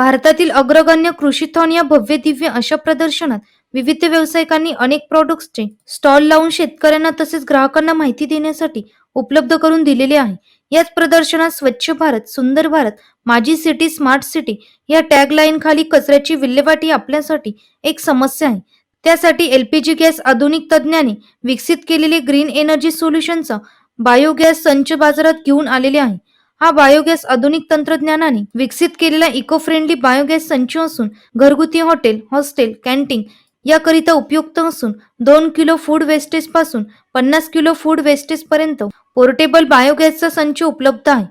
भारतातील अग्रगण्य कृषीथॉन या भव्य दिव्य अशा प्रदर्शनात विविध व्यावसायिकांनी अनेक प्रॉडक्ट्सचे स्टॉल लावून शेतकऱ्यांना तसेच ग्राहकांना माहिती देण्यासाठी उपलब्ध करून दिलेले आहे. याच प्रदर्शनात स्वच्छ भारत सुंदर भारत माझी सिटी स्मार्ट सिटी या टॅगलाईन खाली कचऱ्याची विल्हेवाट ही आपल्यासाठी एक समस्या आहे. त्यासाठी एलपीजी गॅस आधुनिक तज्ज्ञांनी विकसित केलेले ग्रीन एनर्जी सोल्युशनचा बायोगॅस संच बाजारात घेऊन आलेले आहे. हा बायोगॅस आधुनिक तंत्रज्ञानाने विकसित केलेला इको फ्रेंडली बायोगॅस संच असून घरगुती हॉटेल हॉस्टेल कॅन्टीन याकरिता उपयुक्त असून दोन किलो फूड वेस्टेजपासून पन्नास किलो फूड वेस्टेज पर्यंत पोर्टेबल बायोगॅसचा संच उपलब्ध आहे.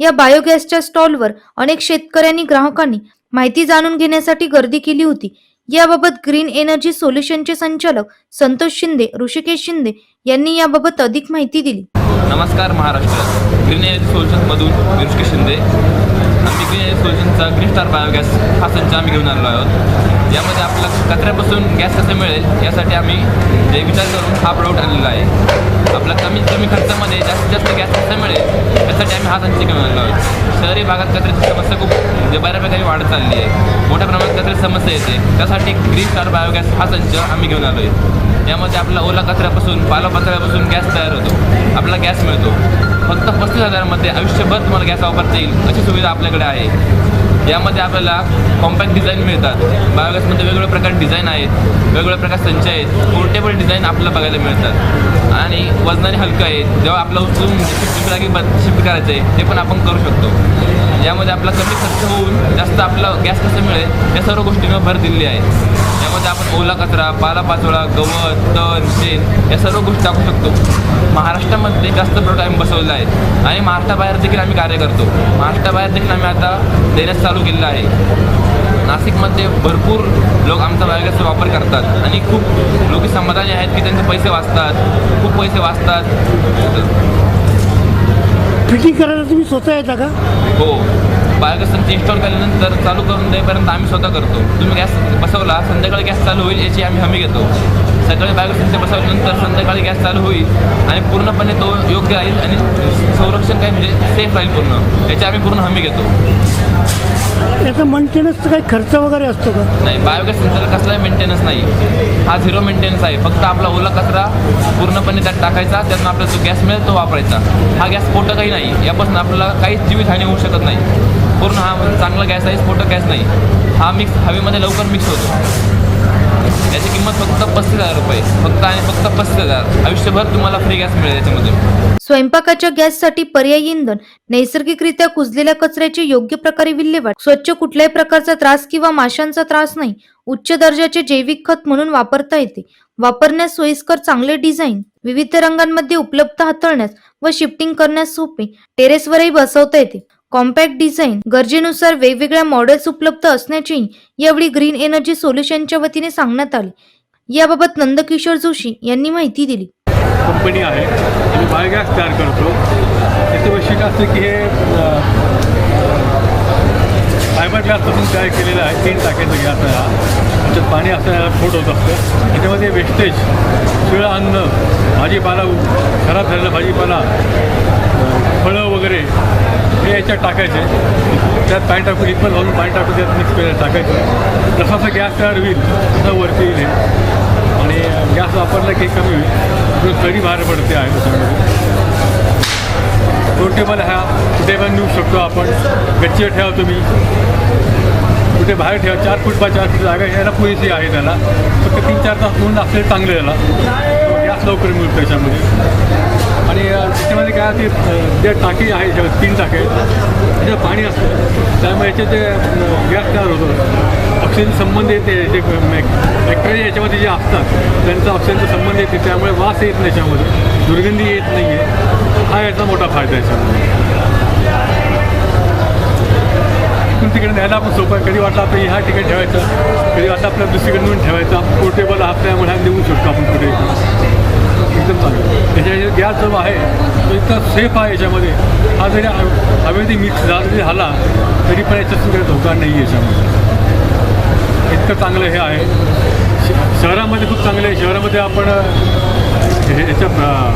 या बायोगॅसच्या स्टॉलवर अनेक शेतकऱ्यांनी ग्राहकांनी माहिती जाणून घेण्यासाठी गर्दी केली होती. याबाबत ग्रीन एनर्जी सोल्युशनचे संचालक संतोष शिंदे ऋषिकेश शिंदे यांनी याबाबत अधिक माहिती दिली. नमस्कार महाराष्ट्र. ग्रीन एनर्जी सोल्युशन्समधून मी शिंदे. आम्ही ग्रीन एनर्जी सोल्युशनचा ग्रीन स्टार बायोगॅस हा संच आम्ही घेऊन आलेलो आहोत. यामध्ये आपला कचऱ्यापासून गॅस कसे मिळेल यासाठी आम्ही जे विचार करून हा प्रोडक्ट आणलेला आहे. आपला कमीत कमी खर्चामध्ये जास्तीत जास्त गॅस कसा मिळेल यासाठी आम्ही हा संच घेऊन आलो आहोत. शहरी भागात कचऱ्याची समस्या खूप म्हणजे बऱ्यापैकी वाढत चालली आहे. मोठ्या प्रमाणात कचऱ्याची समस्या येते. त्यासाठी ग्रीन स्टार बायोगॅस हा संच आम्ही घेऊन आलो आहे यामध्ये आपला ओला कचऱ्यापासून पालापाचळ्यापासून गॅस तयार होतो. आपला गॅस मिळतो. फक्त पस्तीस हजारामध्ये आयुष्यभर तुम्हाला गॅस वापरता येईल अशी सुविधा आपल्याकडे आहे. यामध्ये आपल्याला कॉम्पॅक्ट डिझाईन मिळतात. बायोगॅसमध्ये वेगवेगळ्या प्रकारचे डिझाईन आहेत वेगवेगळ्या प्रकारचे संच आहेत पोर्टेबल डिझाईन आपल्याला बघायला मिळतात. आणि वजनाने हलकं आहे जेव्हा आपलं उचलून शिफ्ट लागी शिफ्ट करायचं आहे ते पण आपण करू शकतो. यामध्ये आपला कमी खर्च होऊन जास्त आपला गॅस कसं मिळेल या सर्व गोष्टींवर भर दिलेली आहे. यामध्ये आपण ओला कचरा पालापाचोळा गवत तण शेण या सर्व गोष्टी टाकू शकतो. महाराष्ट्रामध्ये जास्त प्रोडक्ट आम्ही बसवलेला आहे. आणि महाराष्ट्राबाहेर देखील आम्ही कार्य करतो. महाराष्ट्राबाहेर देखील आम्ही आता देण्यास चालू केलेलं आहे. नाशिकमध्ये भरपूर लोक आमचा बायोगॅसचा वापर करतात. आणि खूप लोक समाधानी आहेत की त्यांचे पैसे वाचतात. खूप पैसे वाचतात. फिटिंग करायला तुम्ही स्वतः येता का? हो. बायोगॅस तुमची इन्स्टॉल केल्यानंतर चालू करून देईपर्यंत आम्ही स्वतः करतो. तुम्ही गॅस बसवला संध्याकाळी गॅस चालू होईल याची आम्ही हमी घेतो. सकाळी बायोगॅस बसवल्यानंतर संध्याकाळी गॅस चालू होईल आणि पूर्णपणे तो योग्य राहील आणि संरक्षण काय म्हणजे सेफ राहील पूर्ण. याची आम्ही पूर्ण हमी घेतो. याचा मेंटेनन्सचा काही खर्च वगैरे असतो का? नाही बायोगॅस सेंटरला कसलाही मेंटेनन्स नाही. हा झिरो मेंटेनन्स आहे. फक्त आपला ओला कचरा पूर्णपणे त्यात टाकायचा त्यातून आपल्याला जो गॅस मिळेल तो वापरायचा. हा गॅस स्फोटकही नाही. यापासून आपल्याला काहीच जीवितहानी होऊ शकत नाही. पूर्ण हा चांगला गॅस आहे स्फोटक गॅस नाही. हा मिक्स हवेमध्ये लवकर मिक्स होतो. याची किंमत फक्त पस्तीस हजार रुपये. फक्त आणि फक्त पस्तीस हजार. आयुष्यभर तुम्हाला फ्री गॅस मिळेल याच्यामध्ये. स्वयंपाकाच्या गॅससाठी पर्यायी इंधन नैसर्गिकरित्या कुजलेल्या कचऱ्याची योग्य प्रकारे विल्हेवाट स्वच्छ कुठल्याही प्रकारचा त्रास किंवा माशांचा त्रास नाही उच्च दर्जाचे जैविक खत म्हणून वापरता येते. वापरण्यास सोयीस्कर चांगले डिझाईन विविध रंगांमध्ये उपलब्ध हाताळण्यास व शिफ्टिंग करण्यास सोपे टेरेसवरही बसवता येते. कॉम्पॅक्ट डिझाईन गरजेनुसार वेगवेगळ्या मॉडेल्स उपलब्ध असण्याची यावेळी ग्रीन एनर्जी सोल्युशनच्या वतीने सांगण्यात आले. याबाबत नंदकिशोर जोशी यांनी माहिती दिली. कंपनी आहे. आम्ही बायोगॅस तयार करतो. त्याचं वैशिष्ट्य असं की हे फायबर ग्लासपासून तयार केलेलं आहे. तीन टाक्याचं गॅस आहे हा. त्याच्यात पाणी असं फोट होत असतं. त्याच्यामध्ये वेस्टेज शिळं अन्न भाजीपाला खराब झालेला भाजीपाला फळं वगैरे हे याच्यात टाकायचे. त्यात पाणी टाकून इथपर लावून पाणी टाकून त्यात मिक्स करायला टाकायचं. जसं जसं गॅस तयार होईल तसं वरती येईल आणि गॅस वापरला की कमी होईल. तो तरी बाहेर पडते आहे त्याच्यामध्ये. पोर्टेबल हा कुठे पण नेऊ शकतो आपण. गच्चीवर ठेवा तुम्ही. कुठे बाहेर ठेवा. चार फूट बाय चार फूट जागा यायला पुरेशी आहे त्याला. फक्त तीन चार तास म्हणून असले चांगलं त्याला गॅस लवकर मिळतो त्याच्यामध्ये. त्या ती ज्या टाकी आहे ज्या तीन टाके त्याचं पाणी असतं. त्यामुळे याचे ते गॅस तयार होतो. ऑक्सिजन संबंध येते जे बॅक्टेरिया याच्यामध्ये जे असतात त्यांचा ऑक्सिजनचा संबंध येते. त्यामुळे वास येत नाही याच्यामध्ये. दुर्गंधी येत नाही आहे हा याचा मोठा फायदा याच्यामध्ये. तिकडे न्यायला आपण सोपं आहे. कधी वाटलं आपण ह्या ठिकाणी ठेवायचं कधी वाटलं आपल्याला दुसरीकडे नेऊन ठेवायचं पोर्टेबल आपल्यामुळे देऊ शकतो आपण कुठे एकदम चांगलं त्याच्या गॅस जो आहे तो इतका सेफ आहे याच्यामध्ये. हा जरी हवेदी मिक्स झाला जरी झाला तरी पण याच्यातून काही धोका नाही आहे याच्यामध्ये. इतकं चांगलं हे आहे. श- शहरामध्ये खूप चांगलं आहे. शहरामध्ये आपण हे- याच्या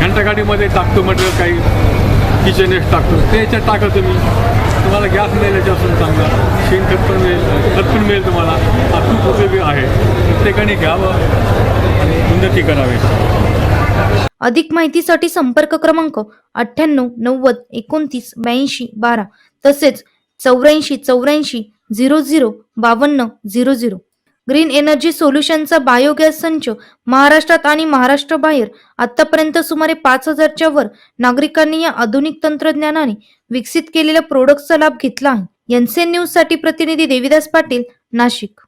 घंटागाडीमध्ये टाकतो म्हटलं काही किचन वेस्ट टाकतो. ते याच्यात टाका तुम्ही. तुम्हाला गॅस मिळेल याच्यापासून चांगला. शेणखत पण मिळेल खत पण मिळेल तुम्हाला. हा खूप उपयोगी आहे. प्रत्येकाने घ्यावं आणि उन्नती करावी. अधिक माहितीसाठी संपर्क क्रमांक अठ्ठ्याण्णव नव्वद एकोणतीस ब्याऐंशी बारा तसेच चौऱ्याऐंशी चौऱ्याऐंशी झिरो झिरो बावन्न झिरो झिरो. ग्रीन एनर्जी सोल्युशनचा बायोगॅस संच महाराष्ट्रात आणि महाराष्ट्राबाहेर आतापर्यंत सुमारे पाच हजारच्या वर नागरिकांनी या आधुनिक तंत्रज्ञानाने विकसित केलेल्या प्रोडक्टचा लाभ घेतला आहे. एनसीएन न्यूजसाठी प्रतिनिधी देविदास पाटील नाशिक.